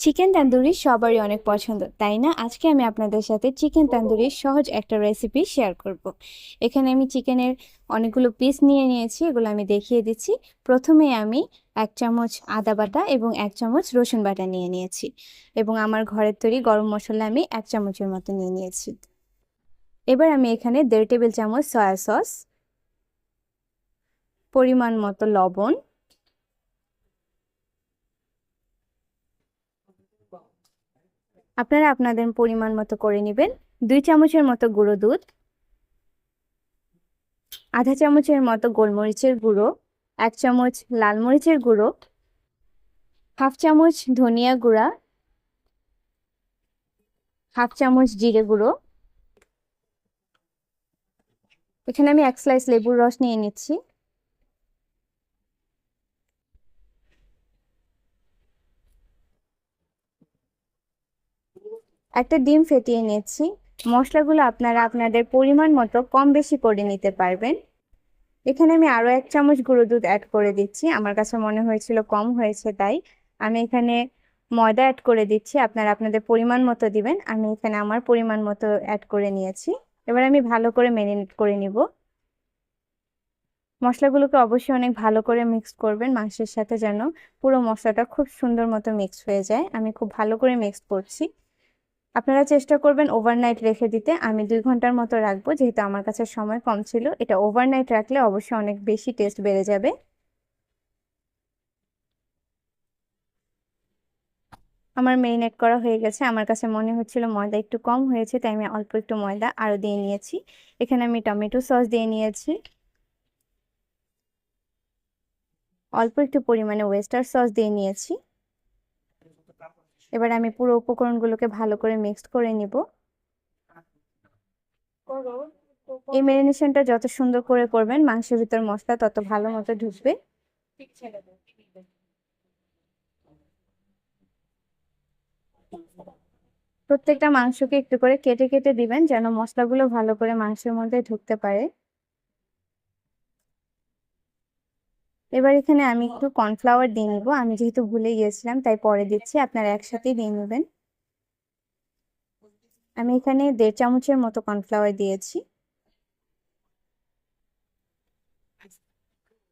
Chicken tandoori সবারই অনেক পছন্দ তাই না? আজকে আমি আপনাদের সাথে চিকেন তান্দুরির সহজ একটা রেসিপি শেয়ার করব। এখানে আমি চিকেনের অনেকগুলো পিস নিয়ে নিয়েছি এগুলো আমি দেখিয়ে দিচ্ছি। প্রথমে আমি এক চামচ আদা বাটা এবং এক চামচ রসুন বাটা নিয়ে নিয়েছি এবং আমার ঘরের তৈরি গরম মশলা আমি এক চামচের মতো নিয়ে নিয়েছি। এবার আমি এখানে দেড় টেবিল চামচ সয়া সস পরিমাণ মতো লবণ আপনারা আপনাদের পরিমাণ মতো করে নেবেন। দুই চামচের মতো গুঁড়ো দুধ, আধা চামচের মতো গোলমরিচের গুঁড়ো, এক চামচ লাল মরিচের গুঁড়ো, হাফ চামচ ধনিয়া গুঁড়া, হাফ চামচ জিরে গুঁড়ো। এখানে আমি এক স্লাইস লেবুর রস নিয়ে নিচ্ছি। একটা ডিম ফেটিয়ে নিচ্ছি। মশলাগুলো আপনারা আপনাদের পরিমাণ মতো কম বেশি করে নিতে পারবেন। এখানে আমি আরও এক চামচ গুঁড়ো দুধ অ্যাড করে দিচ্ছি। আমার কাছে মনে হয়েছিল কম হয়েছে তাই। আমি এখানে ময়দা অ্যাড করে দিচ্ছি। আপনারা আপনাদের পরিমাণ মতো দিবেন। আমি এখানে আমার পরিমাণ মতো অ্যাড করে নিয়েছি। এবার আমি ভালো করে ম্যারিনেট করে নিব। মশলাগুলোকে অবশ্যই অনেক ভালো করে মিক্স করবেন। মাংসের সাথে যেন পুরো মশলাটা খুব সুন্দর মতো মিক্স হয়ে যায়। আমি খুব ভালো করে মিক্স করছি। আপনারা চেষ্টা করবেন ওভারনাইট রেখে দিতে। আমি দুই ঘণ্টার মতো রাখব, যেহেতু আমার কাছে সময় কম ছিল। এটা ওভারনাইট রাখলে অবশ্যই অনেক বেশি টেস্ট বেড়ে যাবে। আমার মেরিনেট করা হয়ে গেছে। আমার কাছে মনে হচ্ছিল ময়দা একটু কম হয়েছে, তাই আমি অল্প একটু ময়দা আরও দিয়ে নিয়েছি। এখানে আমি টমেটো সস দিয়ে নিয়েছি। অল্প একটু পরিমাণে ওয়েস্টার সস দিয়ে নিয়েছি। এবার আমি পুরো উপকরণগুলোকে ভালো করে মিক্সড করে নিব। এই ম্যারিনেশনটা যত সুন্দর করে করবেন, মাংসের ভিতর মশলা তত ভালো মতো ঢুকবে। প্রত্যেকটা মাংসকে একটু করে কেটে কেটে দিবেন, যেন মশলাগুলো ভালো করে মাংসের মধ্যে ঢুকতে পারে। এবার এখানে আমি একটু কর্নফ্লাওয়ার দিয়ে নিব। আমি যেহেতু ভুলে গিয়েছিলাম, তাই পরে দিচ্ছি। আপনারা একসাথেই দিয়ে নেবেন। আমি এখানে দেড় চামচের মতো কর্নফ্লাওয়ার দিয়েছি।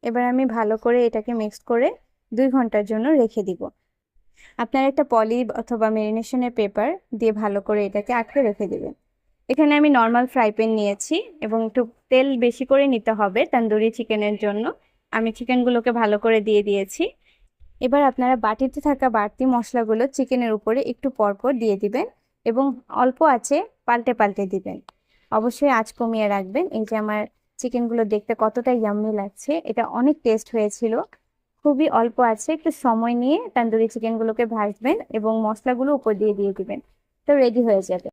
এবার আমি ভালো করে এটাকে মিক্স করে দুই ঘণ্টার জন্য রেখে দিব। আপনার একটা পলি অথবা মেরিনেশনের পেপার দিয়ে ভালো করে এটাকে আঁকড়ে রেখে দেবেন। এখানে আমি নর্মাল ফ্রাই প্যান নিয়েছি এবং একটু তেল বেশি করে নিতে হবে তান্দুরি চিকেনের জন্য। আমি চিকেনগুলোকে ভালো করে দিয়ে দিয়েছি। এবার আপনারা বাটিতে থাকা বাড়তি মশলাগুলো চিকেনের উপরে একটু পরপর দিয়ে দিবেন এবং অল্প আছে পাল্টে পাল্টে দিবেন। অবশ্যই আঁচ কমিয়ে রাখবেন। এই যে আমার চিকেনগুলো দেখতে কতটা ইয়াম্মি লাগছে, এটা অনেক টেস্ট হয়েছিল। খুবই অল্প আছে, একটু সময় নিয়ে তান্দুরি চিকেনগুলোকে ভাজবেন এবং মশলাগুলো উপর দিয়ে দিয়ে দিবেন। তো রেডি হয়ে যাবে।